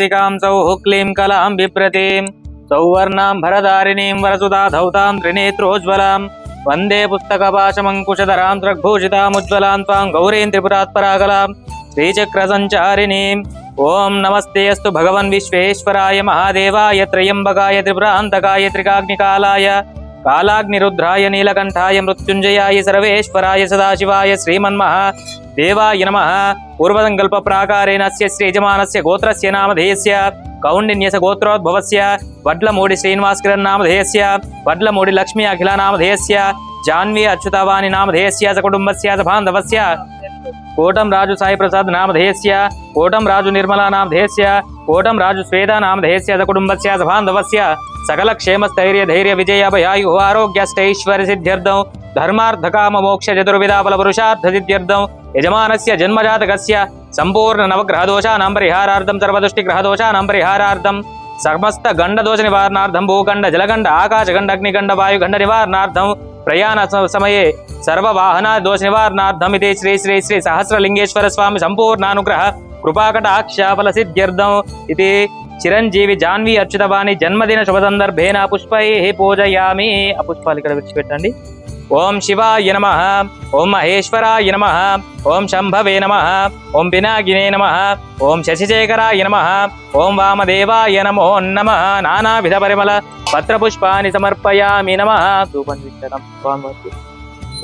सिकां सौः क्लीं कलां बिभ्रतीं सौवर्णां भरधारिणीं वरसुधा धौतां त्रिनेत्रोज्ज्वलां, वंदे पुस्तकपाशमङ्कुशधरां दृग्भूषितामुज्ज्वलां त्वां गौरीं त्रिपुरात्पराकलां श्रीचक्रसञ्चारिणीम् ॐ नमस्ते अस्तु भगवन् विश्वेश्वराय महादेवाय, त्र्यम्बकाय त्रिपुरान्तकाय त्रिकाग्निकालाय कालाग्निरुद्राय नीलकण्ठाय मृत्युञ्जयाय सर्वेश्वराय सदाशिवाय श्रीमन्महा देवाय नमः। पूर्वसङ्कल्पप्राकारेण अस्य श्रीयजमानस्य गोत्रस्य नामधेयस्य कौण्डिन्यस्य गोत्रोद्भवस्य, वड्लमूडि श्रीनिवासकिरन्नामधेयस्य वड्लमूडि लक्ष्मी अखिलनामधेयस्य जाह्नवी अच्युतवाणि नामधेयस्य स कुटुम्बस्य स बान्धवस्य कोटं राजु साई प्रसाद नामधेयस्य, कोटं राजु निर्मला नामधेयस्य, कोटं राजु स्वेदा नामधेयस्य स సకల క్షేమ స్థైర్య ధైర్య విజయాభయాయు ఆరోగ్యష్టైశ్వర్య సిద్ధ్యర్థం ధర్మార్థ కామ మోక్ష చతుర్విధాఫల పురుషార్థ సిద్ధ్యర్థం యజమానస్య జన్మజాతకస్య సంపూర్ణ నవగ్రహ దోషానాం పరిహారార్థం సర్వదృష్టి గ్రహ దోషానాం పరిహారార్థం సమస్త గండ నివారణార్థం భూగండ జలగండ ఆకాశగండ అగ్నిగండ వాయుగండ నివారణార్థం ప్రయాణ సమయే సర్వవాహన దోష నివారణార్థం ఇది శ్రీ శ్రీ శ్రీ సహస్రలింగేశ్వర స్వామి సంపూర్ణానుగ్రహ కృపాకటాక్ష ఫల సిద్ధ్యర్థం ఇది చిరంజీవి జాన్వి అచ్యుతవాణి జన్మదిన శుభ సందర్భేన పుష్పై పూజయామి. ఆ పుష్పాలు ఇక్కడ విడిచిపెట్టండి. ఓం శివాయ నమ. ఓం మహేశ్వరాయ నమ. ఓం శంభవే నమ. ఓం పినాకినే నమ. ఓం శశిశేఖరాయ నమ. ఓం వామదేవాయ నమో నమ. నానావిధ పరిమళ పత్రపుష్పాన్ని సమర్పయామి నమ. ధూపం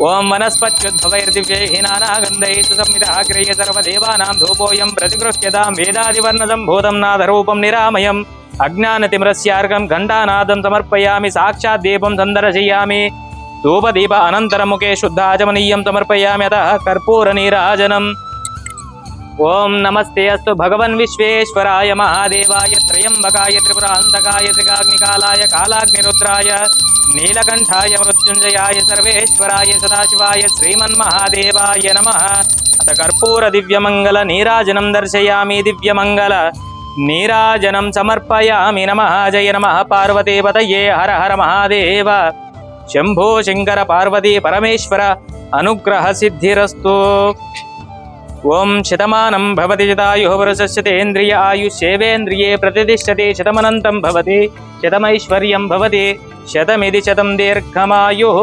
ఓం వనస్పత్యుద్భవైర్దివ్యైనానాగంధైస్తుసంహితాగ్రహ్య సర్వదేవానాం ధూపోయం ప్రతిగృహ్యతాం వేదాదివర్ణసంభూతం నాదరూపం నిరామయం. అజ్ఞానతిమరస్యార్గం ఘంటానాదం సమర్పయామి సాక్షాత్ దీపం సందర్శయామి. ధూపదీప అనంతరముఖే శుద్ధాచమనీయం సమర్పయామి అత కర్పూరనీరాజనం ఓం నమస్తే అస్తు భగవన్ విశ్వేశ్వరాయ మహాదేవాయ త్రయంబకాయ త్రిపురాంతకాయ త్రిగాగ్నికాలాయ కాలాగ్నిరుద్రాయ. నీలకంఠాయ మృత్యుంజయాయ సర్వేశ్వరాయ సదాశివాయ శ్రీమన్మహాదేవాయ నమ. అత కర్పూర దివ్యమంగళ నీరాజనం దర్శయామి దివ్యమంగళ. నీరాజనం సమర్పయామి నమ. జయ నమ. పార్వతీపతయే హర హర మహాదేవ. శంభో శంకర పార్వతీ పరమేశ్వర అనుగ్రహ సిద్ధిరస్తు. ఓం శతమానం భవతి శతాయు వరుషశతేంద్రియ ఆయుషేవేంద్రియే ప్రతిష్టతి శతమనంతం భవతి. శతమైశ్వర్యం భవతి. शतमिति शतम दीर्घमायुः।